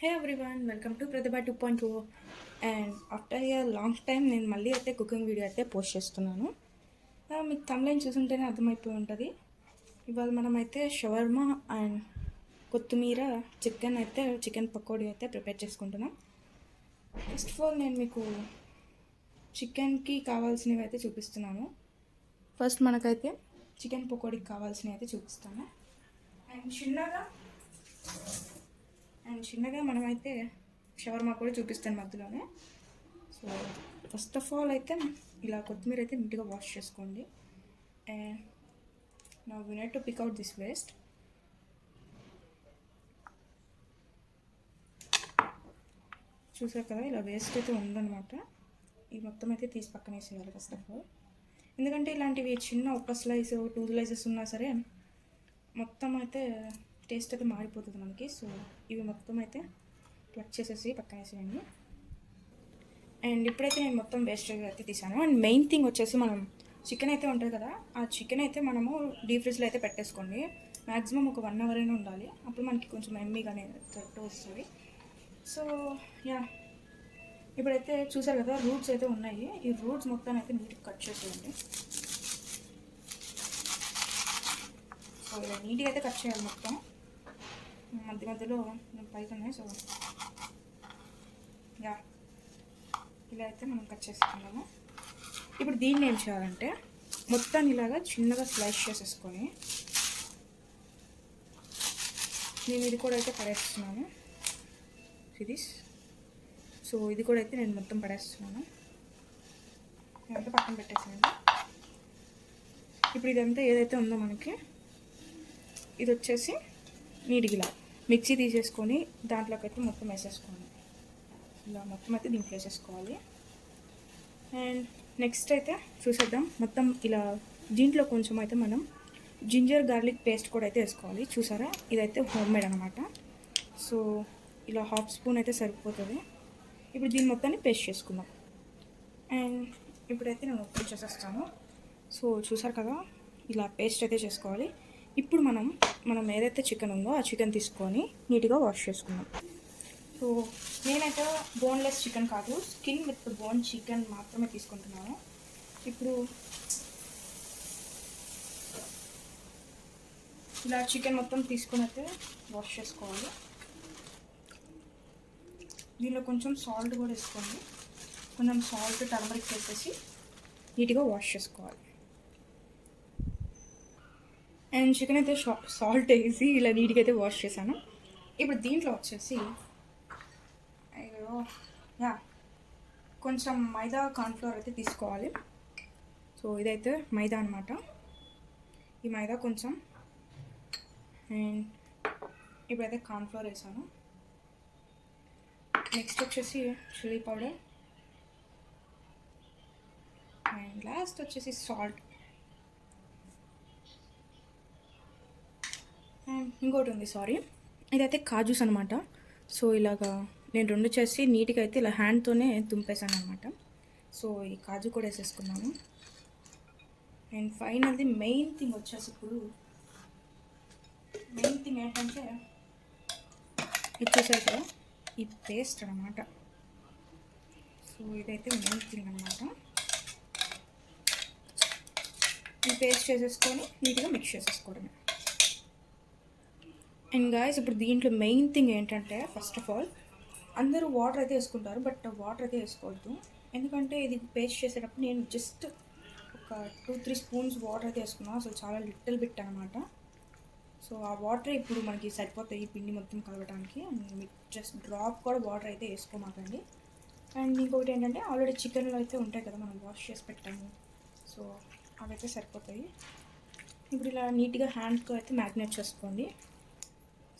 Hey everyone welcome to Prathibha two point two and after a long time నేను మళ్ళీ అయితే cooking video అయితే post చేస్తున్నాను. మీకు తమ్లైన్ చూసుంటేనే అర్థమైపోయి ఉంటుంది. ఇవాళ మనం అయితే షవర్మా అండ్ కొత్తిమీర చికెన్ అయితే చికెన్ పకోడీ అయితే ప్రిపేర్ చేసుకుంటున్నాం. ఫస్ట్ ఆఫ్ ఆల్ నేను మీకు చికెన్కి కావాల్సినవి అయితే చూపిస్తున్నాను. ఫస్ట్ మనకైతే చికెన్ పకోడీకి కావాల్సినవి అయితే చూపిస్తాను. అండ్ చిన్నగా అండ్ చిన్నగా మనమైతే షవర్మా కూడా చూపిస్తాను మధ్యలోనే. సో ఫస్ట్ ఆఫ్ ఆల్ అయితే ఇలా కొత్తిమీర అయితే నీట్గా వాష్ చేసుకోండి. అండ్ నా వినట్ to pick out this waste చూసారు కదా ఇలా వేస్ట్ అయితే ఉందన్నమాట. ఈ మొత్తం అయితే తీసి పక్కన వేసేయాలి ఫస్ట్ ఆఫ్ ఆల్ ఎందుకంటే ఇలాంటివి చిన్న ఒక స్లైస్ టూ స్లైసెస్ ఉన్నా సరే మొత్తం అయితే టేస్ట్ అయితే మారిపోతుంది మనకి. సో ఇవి మొత్తం అయితే ప్లక్ చేసేసి పక్కన వేసేయండి. అండ్ ఇప్పుడైతే నేను మొత్తం వేస్ట్ అయితే తీసాను. అండ్ మెయిన్ థింగ్ వచ్చేసి మనం చికెన్ అయితే ఉంటుంది కదా ఆ చికెన్ అయితే మనము డీప్ ఫ్రిడ్జ్లో అయితే పెట్టేసుకోండి. మ్యాక్సిమం ఒక వన్ అవర్ అయినా ఉండాలి. అప్పుడు మనకి కొంచెం ఎమ్మీగానే కరెక్ట్ వస్తుంది సో యా ఇప్పుడైతే చూసారు కదా రూట్స్ అయితే ఉన్నాయి. ఈ రూట్స్ మొత్తాన్ని అయితే నీట్గా కట్ చేసేయండి. సో ఇలా నీట్గా అయితే కట్ చేయాలి మొత్తం. మధ్య మధ్యలో పైకి ఉన్నాయి సో యా. ఇలా అయితే మనం కట్ చేసుకున్నాము ఇప్పుడు దీన్ని ఏం చేయాలంటే మొత్తాన్ని ఇలాగా చిన్నగా స్లైస్ చేసేసుకొని నేను ఇది కూడా అయితే పడేస్తున్నాను. ఇది సో ఇది కూడా అయితే నేను మొత్తం పడేస్తున్నాను. ఇదంతా పక్కన పెట్టేసాను. ఇప్పుడు ఇదంతా ఏదైతే ఉందో మనకి ఇది వచ్చేసి నీటికి ఇలా మిక్సీ తీసేసుకొని దాంట్లోకి అయితే మొత్తం వేసేసుకోండి ఇలా మొత్తం అయితే దీంట్లో వేసేసుకోవాలి. అండ్ నెక్స్ట్ అయితే చూసేద్దాం. మొత్తం ఇలా దీంట్లో కొంచెం అయితే మనం జింజర్ గార్లిక్ పేస్ట్ కూడా అయితే వేసుకోవాలి. చూసారా? ఇదైతే హోమ్ మేడ్ అనమాట సో ఇలా హాఫ్ స్పూన్ అయితే సరిపోతుంది. ఇప్పుడు దీని మొత్తాన్ని పేస్ట్ చేసుకుందాం. అండ్ ఇప్పుడైతే నేను ఉప్పు చేసేస్తాను. సో చూసారు కదా? ఇలా పేస్ట్ అయితే చేసుకోవాలి. ఇప్పుడు మనం మనం ఏదైతే చికెన్ ఉందో ఆ చికెన్ తీసుకొని నీట్గా వాష్ చేసుకున్నాం సో నేనైతే బోన్లెస్ చికెన్ కాదు స్కిన్ విత్ బోన్ చికెన్ మాత్రమే తీసుకుంటున్నాను. ఇప్పుడు ఇలా చికెన్ మొత్తం తీసుకొని అయితే వాష్ చేసుకోవాలి. దీనిలో కొంచెం సాల్ట్ కూడా వేసుకోండి. కొంచెం సాల్ట్ టర్మరిక్ వేసేసి నీట్గా వాష్ చేసుకోవాలి. అండ్ చికెన్ అయితే సాల్ట్ వేసి ఇలా నీట్గా అయితే వాష్ చేశాను. ఇప్పుడు దీంట్లో వచ్చేసి యా కొంచెం మైదా కార్న్ఫ్లవర్ అయితే తీసుకోవాలి. సో ఇదైతే మైదా అనమాట ఈ మైదా కొంచెం అండ్ ఇప్పుడైతే కార్న్ఫ్లవర్ వేసాను. నెక్స్ట్ వచ్చేసి చిల్లీ పౌడర్. అండ్ లాస్ట్ వచ్చేసి సాల్ట్ అండ్ ఇంకోటి ఉంది సారీ ఇదైతే కాజూస్ అనమాట సో ఇలాగా నేను రెండు చేసి నీట్గా అయితే ఇలా హ్యాండ్తోనే తుంపేశాను అనమాట సో ఈ కాజు కూడా వేసేసుకున్నాను. అండ్ ఫైనల్ది మెయిన్ థింగ్ వచ్చేసి ఇప్పుడు మెయిన్ థింగ్ ఏంటంటే ఇది ఈ పేస్ట్ అనమాట సో ఇదైతే మెయిన్ థింగ్ అనమాట ఈ పేస్ట్ చేసేసుకొని నీట్గా మిక్స్ చేసేసుకోవడమే. అండ్ గాయస్ ఇప్పుడు దీంట్లో మెయిన్ థింగ్ ఏంటంటే ఫస్ట్ ఆఫ్ ఆల్ అందరూ వాటర్ అయితే వేసుకుంటారు బట్ వాటర్ అయితే వేసుకోవద్దు. ఎందుకంటే ఇది పేస్ట్ చేసేటప్పుడు నేను జస్ట్ ఒక టూ త్రీ స్పూన్స్ వాటర్ అయితే వేసుకున్నాను అసలు చాలా లిటిల్ బిట్ అనమాట సో ఆ వాటర్ ఇప్పుడు మనకి సరిపోతాయి ఈ పిండి మొత్తం కలవడానికి మీకు జస్ట్ డ్రాప్ కూడా వాటర్ అయితే వేసుకోమాకండి. అండ్ ఇంకొకటి ఏంటంటే ఆల్రెడీ చికెన్లో అయితే ఉంటాయి కదా మనం వాష్ చేసి పెట్టాము. సో అవైతే సరిపోతాయి. ఇప్పుడు ఇలా నీట్గా హ్యాండ్తో అయితే మ్యాగ్నేట్ చేసుకోండి.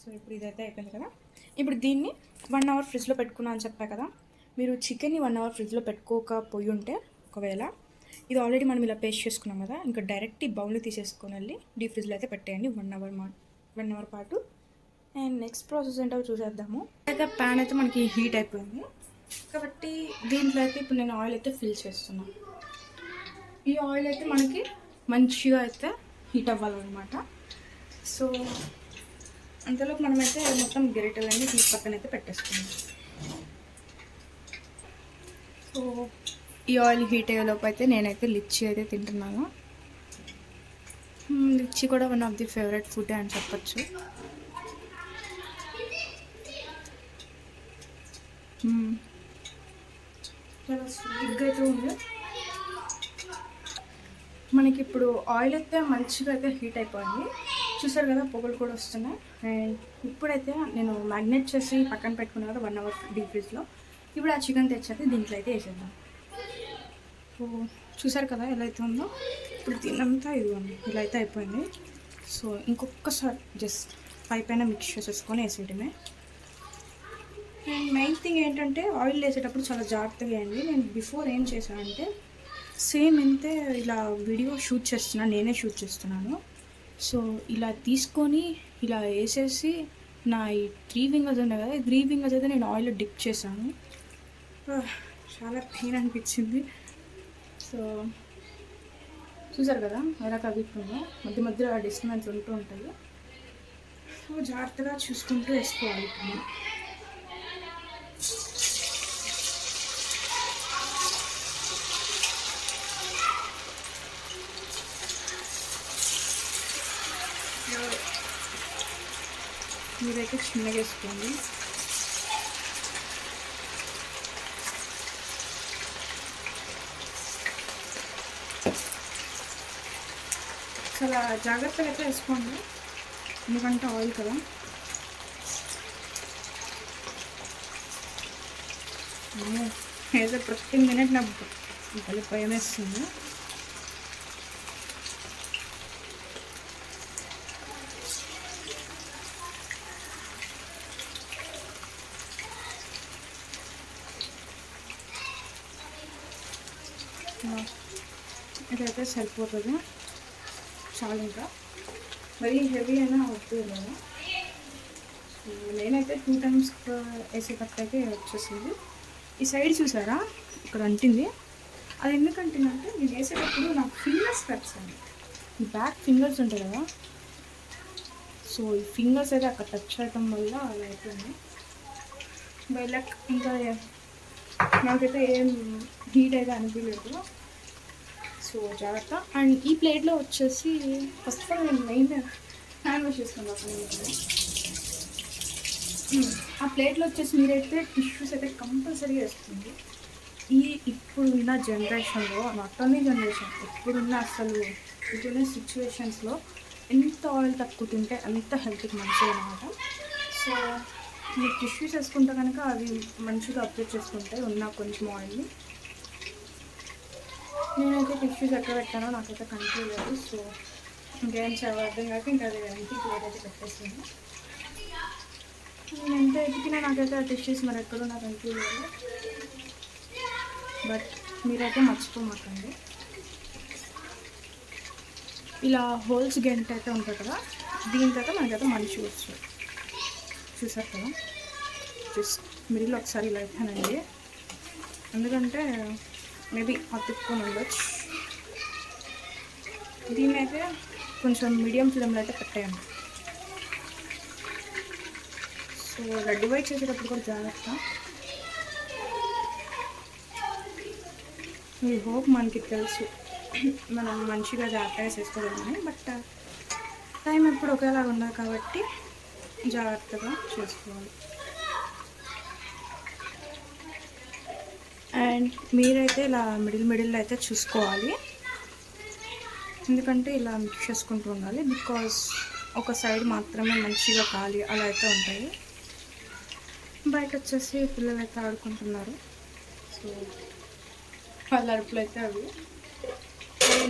సో ఇప్పుడు ఇదైతే అయిపోయింది కదా. ఇప్పుడు దీన్ని వన్ అవర్ ఫ్రిడ్జ్లో పెట్టుకున్నా అని చెప్పా కదా. మీరు చికెన్ని వన్ అవర్ ఫ్రిడ్జ్లో పెట్టుకోకపోయి ఉంటే ఒకవేళ ఇది ఆల్రెడీ మనం ఇలా పేస్ట్ చేసుకున్నాం కదా ఇంకా డైరెక్ట్ ఈ బౌల్ని తీసేసుకొని వెళ్ళి డీప్ ఫ్రిడ్జ్లో అయితే పెట్టేయండి వన్ అవర్ మా వన్ అవర్ పాటు. అండ్ నెక్స్ట్ ప్రాసెస్ ఏంటో చూసేద్దాము. అయితే ప్యాన్ అయితే మనకి హీట్ అయిపోయింది. కాబట్టి దీంట్లో అయితే ఇప్పుడు నేను ఆయిల్ అయితే ఫిల్ చేస్తున్నాను ఈ ఆయిల్ అయితే మనకి మంచిగా అయితే హీట్ అవ్వాలన్నమాట. సో అంతలోపు మనమైతే మొత్తం గెరిటలన్నీ తీసి పక్కన అయితే పెట్టేసుకుందాం. సో ఈ ఆయిల్ హీట్ అయ్యేలోపు అయితే నేనైతే లిచ్చి అయితే తింటున్నాను. లిచ్చి కూడా one of the favourite food అని చెప్పచ్చు. చాలా స్వీట్గా అయితే ఉంది. మనకి ఇప్పుడు ఆయిల్ అయితే మంచిగా అయితే హీట్ అయిపోయింది. చూసారు కదా పొగలు కూడా వస్తున్నాయి. అండ్ ఇప్పుడైతే నేను మ్యాగ్నెట్ చేసి పక్కన పెట్టుకున్నా కదా వన్ అవర్ డీప్ ఫ్రిడ్జ్లో ఇప్పుడు ఆ చికెన్ తెచ్చేది దీంట్లో అయితే వేసేద్దాం. సో చూసారు కదా ఎలా అయితే ఉందో? ఇప్పుడు తినంతా ఇది ఉంది ఇలా అయితే అయిపోయింది. సో ఇంకొకసారి జస్ట్ పై పైన మిక్స్ చేసేసుకొని వేసేయడమే. అండ్ మెయిన్ థింగ్ ఏంటంటే ఆయిల్ వేసేటప్పుడు చాలా జాగ్రత్తగా వేయండి. నేను బిఫోర్ ఏం చేశానంటే సేమ్ ఎంతే ఇలా వీడియో షూట్ చేస్తున్నాను నేనే షూట్ చేస్తున్నాను. సో ఇలా తీసుకొని ఇలా వేసేసి నా ఈ త్రీ ఫింగర్స్ ఉన్నాయి కదా త్రీ ఫింగర్స్ అయితే నేను ఆయిల్ డిప్ చేశాను. చాలా పెయిన్ అనిపించింది. సో చూసారు కదా ఎలా కదులుతుందో? మధ్య మధ్యలో డిస్టర్బెన్స్ ఉంటూ ఉంటాయి. సో జాగ్రత్తగా చూసుకుంటూ వేసుకోవాలి ఇప్పుడు మీరైతే చిన్నగా వేసుకోండి. చాలా జాగ్రత్తగా అయితే వేసుకోండి. ఎందుకంటే ఆయిల్ కదా. అమ్మో, ఏదో ప్రతి మినిట్ నాకు భయం వేస్తుంది. ఇదైతే సరిపోతుంది. చాలు ఇంకా. మరీ హెవీ అయినా వద్దు కదా నేనైతే టూ టైమ్స్ వేసేటప్పుడు అయితే వచ్చేసింది. ఈ సైడ్ చూసారా? ఇక్కడ అంటింది. అది ఎందుకంటుందంటే నేను వేసేటప్పుడు నాకు ఫింగర్స్ కట్స్ అండి. బ్యాక్ ఫింగర్స్ ఉంటాయి కదా? సో ఈ ఫింగర్స్ అయితే అక్కడ టచ్ చేయడం వల్ల అలా అయిపోయింది. బై లక్ ఇంకా నాకైతే ఏం హీట్ అయితే అనిపించలేదు. సో జాగ్రత్త. అండ్ ఈ ప్లేట్లో వచ్చేసి ఫస్ట్ ఆఫ్ ఆల్ నేను మెయిన్ హ్యాండ్ వాష్ చేసుకున్నాను ఆ ప్లేట్లో వచ్చేసి మీరైతే టిష్యూస్ అయితే కంపల్సరీ వేస్తుంది ఈ ఇప్పుడున్న జనరేషన్లో నాట్ ఓన్లీ జనరేషన్ ఇప్పుడున్న అసలు ఇప్పుడున్న సిచ్యువేషన్స్లో ఎంత ఆయిల్ తక్కువ తింటే అంత హెల్త్కి మంచిది అనమాట సో మీరు టిష్యూస్ వేసుకుంటే కనుక అవి మంచిగా అప్డేట్ చేసుకుంటాయి ఉన్న కొంచెం ఆయిల్ని నేనైతే టిష్యూస్ ఎక్కడ పెట్టానో నాకైతే కన్ఫ్యూజ్ లేదు. సో ఇంకేం చేయాలి అర్థం కాక ఇంకా అది ఇంటికి క్లియర్ అయితే పెట్టేసాను నేను ఎంత ఎతికినా నాకైతే ఆ టిష్యూస్ మరి ఎక్కడో నాకు కన్ఫ్యూజ్ లేదు. బట్ మీరైతే మర్చిపోమాకండి. ఇలా హోల్స్ గెంట్ అయితే ఉంటుంది కదా దీని తర్వాత మనకైతే మంచి వచ్చు. చూసారు కదా? జస్ట్ మిడిల్ ఒకసారి ఇలా పెట్టానండి ఎందుకంటే మేబీ అతుక్కొని ఉండొచ్చు. దీన్ని అయితే కొంచెం మీడియం ఫ్లేమ్లో అయితే పెట్టేయండి సో రెడ్ వైట్ చేసేటప్పుడు కూడా జాగ్రత్త. ఈ హోప్ మనకి తెలుసు. మనం మంచిగా జాగ్రత్తగా చేసుకోగలమని బట్ టైం ఎప్పుడు ఒకేలాగా ఉండదు కాబట్టి జాగ్రత్తగా చేసుకోవాలి. అండ్ మీరైతే ఇలా మిడిల్ మిడిల్ అయితే చూసుకోవాలి. ఎందుకంటే ఇలా మిక్స్ చేసుకుంటూ ఉండాలి. బికాస్ ఒక సైడ్ మాత్రమే మంచిగా కాలి అలా అయితే ఉంటాయి. బయట వచ్చేసి పిల్లలు అయితే ఆడుకుంటున్నారు. సో వాళ్ళ అరుపులు అయితే అవి.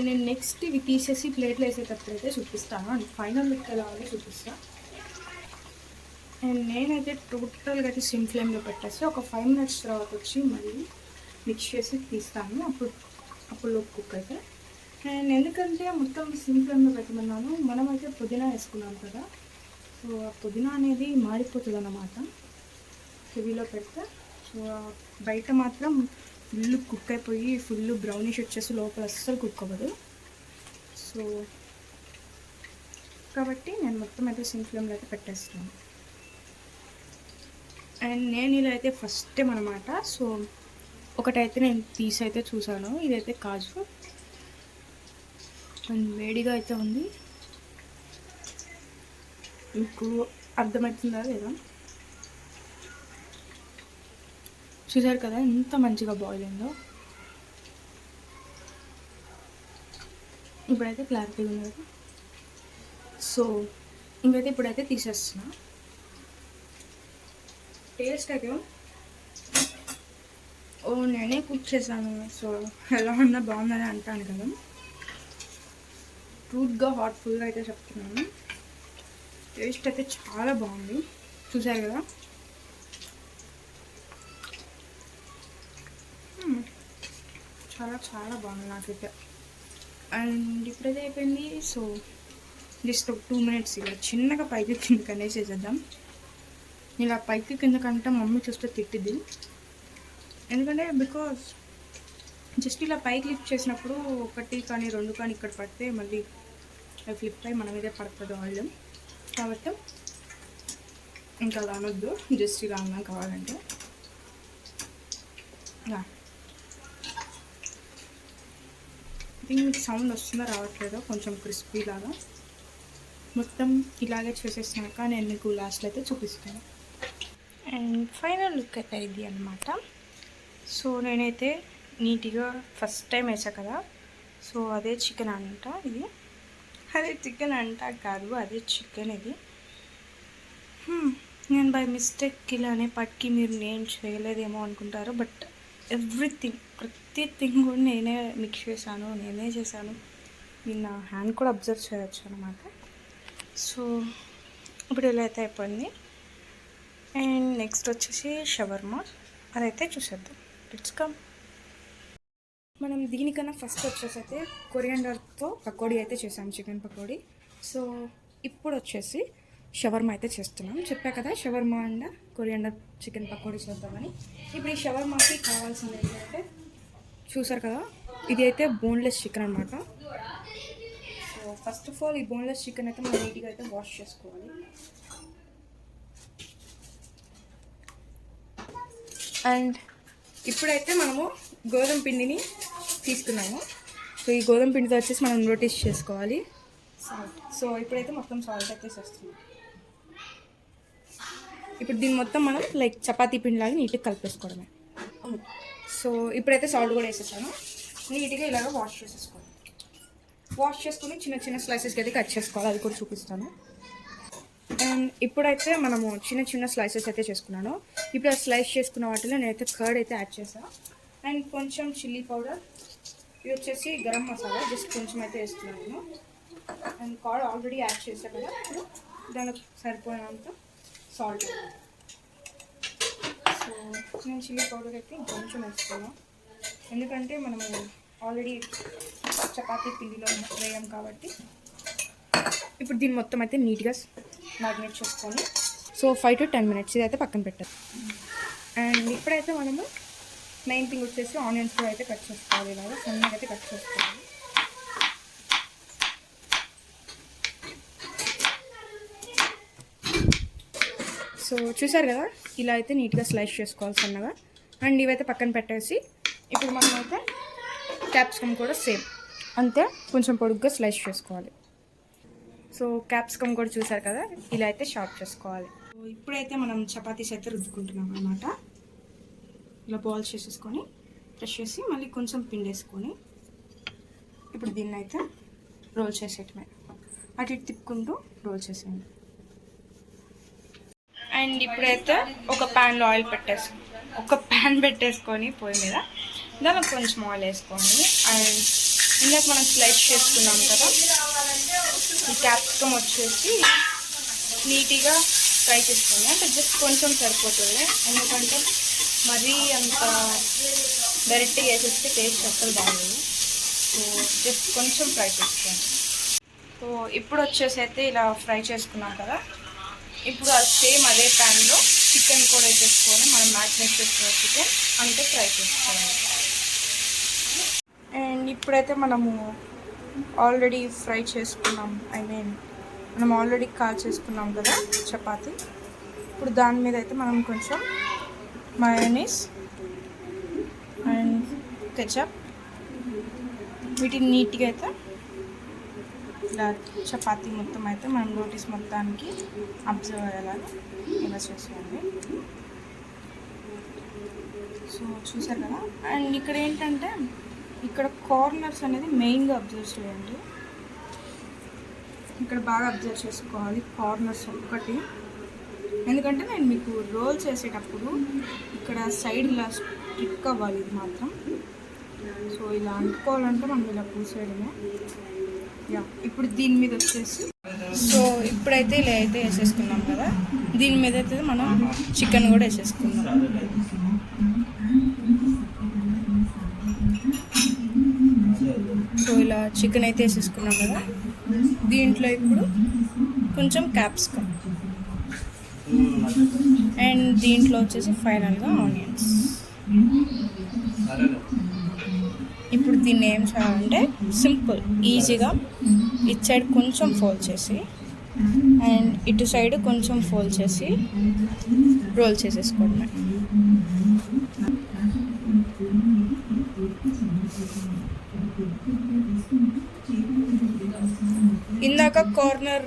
నేను నెక్స్ట్ ఇవి తీసేసి ప్లేట్లో వేసేటప్పుడు అయితే చూపిస్తాను. అండ్ ఫైనల్ లుక్ ఎలా ఉందో చూపిస్తాను అండ్ నేనైతే టోటల్గా అయితే సిమ్ ఫ్లేమ్లో పెట్టేసి ఒక ఫైవ్ మినిట్స్ తర్వాత వచ్చి మళ్ళీ మిక్స్ చేసి తీస్తాను. అప్పుడు అప్పుడు కుక్ అయితే. అండ్ ఎందుకంటే మొత్తం సిమ్ ఫ్లేమ్లో పెట్టమన్నాను మనమైతే పుదీనా వేసుకున్నాం కదా. సో ఆ పుదీనా అనేది మాడిపోతుంది అన్నమాట హెవీలో పెడితే సో బయట మాత్రం ఫుల్ కుక్ అయిపోయి ఫుల్ బ్రౌనిష్ వచ్చేసి లోపల అస్సలు కుక్ అవ్వదు. సో కాబట్టి నేను మొత్తం అయితే సిమ్ ఫ్లేమ్లో అయితే పెట్టేస్తాను. అండ్ నేను ఇలా అయితే ఫస్ట్ టైం అనమాట సో ఒకటైతే నేను తీసి అయితే చూసాను ఇదైతే కాజు. అండ్ వేడిగా అయితే ఉంది. మీకు అర్థమవుతుందా లేదా? చూసారు కదా ఎంత మంచిగా బాయిల్ అయిందో. ఇప్పుడైతే క్లారిటీగా ఉంది కదా. సో ఇంకైతే ఇప్పుడైతే తీసేస్తున్నా. టేస్ట్ అయితే నేనే కుక్ చేశాను. సో ఎలా ఉన్నా బాగుందని అంటాను కదా. ఫ్రూట్గా హాట్ఫుల్గా అయితే చెప్తున్నాను. టేస్ట్ అయితే చాలా బాగుంది. చూసారు కదా? Hmm. చాలా చాలా బాగుంది నాకైతే. అండ్ ఇప్పుడైతే అయిపోయింది. సో జస్ట్ ఒక టూ మినిట్స్ ఇలా చిన్నగా పైకి కిందకి అనేసి చేద్దాం ఇలా పైకి కిందకంటే మమ్మీ చూస్తే తిట్టిద్ది. ఎందుకంటే బికాస్ జస్ట్ ఇలా పైకి లిఫ్ట్ చేసినప్పుడు ఒకటి కానీ రెండు కానీ ఇక్కడ పడితే మళ్ళీ అవి ఫ్లిప్ అయి మన మీదే పడుతుంది ఆయిల్ కాబట్టి ఇంకా అలా అనొద్దు. జస్ట్ ఇలా అన్నా కావాలంటే. థింక్ మీకు సౌండ్ వస్తుందో రావట్లేదో? కొంచెం క్రిస్పీ లాగా. మొత్తం ఇలాగే చేసేసినాక నేను మీకు లాస్ట్లో అయితే చూపిస్తాను. అండ్ ఫైనల్ లుక్ అయితే ఇది అనమాట సో నేనైతే నీట్గా ఫస్ట్ టైం వేసా కదా. సో అదే చికెన్ అంట ఇది. అదే చికెన్ అంట కాదు అదే చికెన్ ఇది. నేను బై మిస్టేక్ ఇలానే పట్టుకి మీరు నేను చేయలేదేమో అనుకుంటారు బట్ ఎవ్రీథింగ్ ప్రతి థింగ్ కూడా నేనే మిక్స్ చేశాను నేనే చేశాను. నేను నా హ్యాండ్ కూడా అబ్జర్వ్ చేయొచ్చు అనమాట సో ఇప్పుడు ఇలా అయితే అయిపోయింది. అండ్ నెక్స్ట్ వచ్చేసి షవర్మా. అదైతే చూసేద్దాం. ఇట్స్ కమ్ మనం దీనికన్నా ఫస్ట్ వచ్చేసి అయితే కొరియాండర్తో పకోడీ అయితే చేసాం చికెన్ పకోడీ. సో ఇప్పుడు వచ్చేసి షవర్మా అయితే చేస్తున్నాం. చెప్పా కదా shawarma and coriander chicken pakodi చేద్దామని. ఇప్పుడు ఈ షవర్మాకి కావాల్సింది ఏంటంటే చూసారు కదా ఇది అయితే బోన్లెస్ చికెన్ అనమాట సో ఫస్ట్ ఆఫ్ ఆల్ ఈ బోన్లెస్ చికెన్ అయితే మనం నీట్గా అయితే వాష్ చేసుకోవాలి. అండ్ ఇప్పుడైతే మనము గోధుమ పిండిని తీసుకున్నాము. సో ఈ గోధుమ పిండితో వచ్చేసి మనం నోటీస్ చేసుకోవాలి. సో ఇప్పుడైతే మొత్తం సాల్ట్ అయితే వస్తుంది ఇప్పుడు దీన్ని మొత్తం మనం లైక్ చపాతీ పిండిలాగా నీట్గా కలిపేసుకోవడమే. సో ఇప్పుడైతే సాల్ట్ కూడా వేసేసాను. నీట్గా ఇలాగ వాష్ చేసేసుకోవాలి. వాష్ చేసుకుని చిన్న చిన్న స్లైసెస్కి అయితే కట్ చేసుకోవాలి. అది కూడా చూపిస్తాను. ఇప్పుడైతే మనము చిన్న చిన్న స్లైసెస్ అయితే చేసుకున్నాను. ఇప్పుడు ఆ స్లైస్ చేసుకున్న వాటిలో నేనైతే కర్డ్ అయితే యాడ్ చేసాను అండ్ కొంచెం చిల్లీ పౌడర్ ఇది వచ్చేసి గరం మసాలా. జస్ట్ కొంచెం అయితే వేస్తున్నాను. నేను అండ్ కర్డ్ ఆల్రెడీ యాడ్ చేసా కదా. ఇప్పుడు దానికి సరిపోయినంత సాల్ట్ సో నేను చిల్లీ పౌడర్ అయితే కొంచెం వేస్తున్నాను. ఎందుకంటే మనము ఆల్రెడీ చపాతీ పిండిలో వేయం కాబట్టి. ఇప్పుడు దీన్ని మొత్తం అయితే నీట్గా మ్యారినేట్ చేసుకొని so five to ten minutes ఇది అయితే పక్కన పెట్టాలి. అండ్ ఇప్పుడైతే మనము మెయిన్ థింగ్ వచ్చేసి ఆనియన్స్ కూడా అయితే కట్ చేసుకోవాలి ఇలాగా. సన్నగా అయితే కట్ చేసుకోవాలి. సో చూసారు కదా? ఇలా అయితే నీట్గా స్లైస్ చేసుకోవాలి సన్నగా అండ్ ఇవైతే పక్కన పెట్టేసి ఇప్పుడు మనం అయితే క్యాప్సికమ్ కూడా సేమ్ అంతే కొంచెం పొడుగ్గా స్లైస్ చేసుకోవాలి. సో క్యాప్సికమ్ కూడా చూసారు కదా ఇలా అయితే షార్ప్ చేసుకోవాలి. సో ఇప్పుడైతే మనం చపాతీస్ అయితే రుద్దుకుంటున్నాం అనమాట ఇలా బాల్స్ చేసేసుకొని ప్రెష్ చేసి మళ్ళీ కొంచెం పిండేసుకొని ఇప్పుడు దీన్ని అయితే రోల్ చేసేయటమే. అటు ఇటు తిప్పుకుంటూ రోల్ చేసేయండి. అండ్ ఇప్పుడైతే ఒక ప్యాన్లో ఆయిల్ పెట్టేసి ఒక ప్యాన్ పెట్టేసుకొని పొయ్యి మీద. దానికి కొంచెం ఆయిల్ వేసుకోండి అండ్ ఇందాక మనం స్లైస్ చేసుకున్నాం కదా ఈ క్యాప్సికమ్ వచ్చేసి నీట్గా ఫ్రై చేసుకోండి అంటే జస్ట్ కొంచెం సరిపోతుంది ఎందుకంటే మరీ అంత డైరెక్ట్గా వేసేస్తే టేస్ట్ అస్సలు బాగుంది సో జస్ట్ కొంచెం ఫ్రై చేసుకోండి. సో ఇప్పుడు వచ్చేసి అయితే ఇలా ఫ్రై చేసుకున్నాం కదా. ఇప్పుడు ఆ సేమ్ అదే ప్యాన్లో చికెన్ కూడా వేసేసుకొని మనం మ్యాగ్నేట్ చేసుకున్న చికెన్ అంతే ఫ్రై చేసుకోవాలి. అండ్ ఇప్పుడైతే మనము ఆల్రెడీ ఫ్రై చేసుకున్నాం ఐ మీన్ మనం ఆల్రెడీ కాల్ చేసుకున్నాం కదా చపాతి. ఇప్పుడు దాని మీద అయితే మనం కొంచెం మయోనీస్ అండ్ కెచప్ వీటిని నీట్గా అయితే ఇలా చపాతీ మొత్తం అయితే మనం రోటీస్ మొత్తానికి అబ్జర్వ్ అయ్యేలాగా ఇలా చేసేయండి సో చూసారు కదా? అండ్ ఇక్కడ ఏంటంటే ఇక్కడ కార్నర్స్ అనేది మెయిన్గా అబ్జర్వ్ చేయండి. ఇక్కడ బాగా అబ్జర్వ్ చేసుకోవాలి కార్నర్స్ ఒకటి. ఎందుకంటే నేను మీకు రోల్ చేసేటప్పుడు ఇక్కడ సైడ్ ఇలా స్టిక్ అవ్వాలి ఇది మాత్రం. సో ఇలా అంటుకోవాలంటే మనం ఇలా పూసేయడమే యా ఇప్పుడు దీని మీద వచ్చేసి. సో ఇప్పుడైతే ఇలా అయితే వేసేసుకున్నాం కదా. దీని మీద అయితే మనం చికెన్ కూడా వేసేసుకుందాం. సో ఇలా చికెన్ అయితే వేసేసుకున్నాం కదా. దీంట్లో ఇప్పుడు కొంచెం క్యాప్సికమ్ అండ్ దీంట్లో వచ్చేసి ఫైనల్గా ఆనియన్స్ ఇప్పుడు దీన్ని ఏం చేయాలంటే సింపుల్ ఈజీగా ఇటు సైడ్ కొంచెం ఫోల్డ్ చేసి అండ్ ఇటు సైడ్ కొంచెం ఫోల్డ్ చేసి రోల్ చేసేసుకోవడమే ఇందాక కార్నర్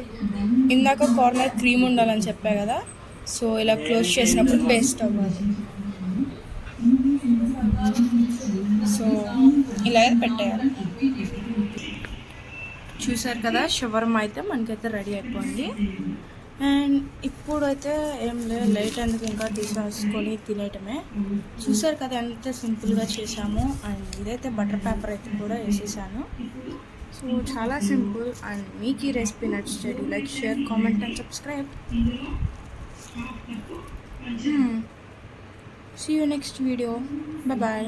ఇందాక కార్నర్ క్రీమ్ ఉండాలని చెప్పా కదా. సో ఇలా క్లోజ్ చేసినప్పుడు పేస్ట్ అవ్వాలి. సో ఇలా పెట్టేయాలి. చూసారు కదా షవర్మ అయితే మనకైతే రెడీ అయిపోయింది. అండ్ ఇప్పుడైతే ఏం లేదు లేట్ ఎందుకు ఇంకా తీసేసుకొని తినేయటమే. చూసారు కదా ఎంత సింపుల్గా చేసాము అండ్ ఇదైతే బటర్ పేపర్ అయితే కూడా వేసేసాను. సో చాలా సింపుల్ అండ్ మీకు ఈ రెసిపీ నచ్చితే like share comment and subscribe see you next video bye